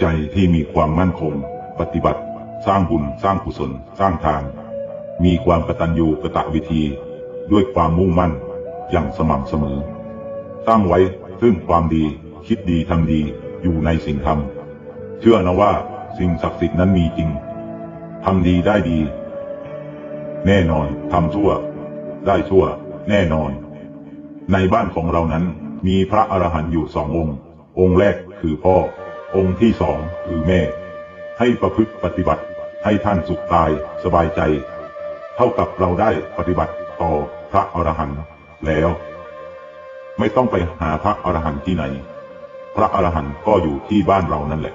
ใจที่มีความมั่นคง ปฏิบัติ สร้างบุญ สร้างกุศล สร้างทาน มีความกตัญญูกตวิธี ด้วยความมุ่งมั่น อย่างสม่ำเสมอ สร้างไว้ซึ่งความดี คิดดีทำดี อยู่ในสิ่งทำเชื่อนะว่าสิ่งศักดิ์สิทธิ์นั้นมีจริง ทำดีได้ดี แน่นอน ทำชั่ว ได้ชั่ว แน่นอน ในบ้านของเรานั้นมีพระอรหันต์อยู่สององค์ องค์แรกคือพ่อ องค์ที่สองคือแม่ให้ประพฤติปฏิบัติให้ท่านสุขกายสบายใจ เท่ากับเราได้ปฏิบัติต่อพระอรหันต์แล้ว ไม่ต้องไปหาพระอรหันต์ที่ไหน พระอรหันต์ก็อยู่ที่บ้านเรานั่นแหละ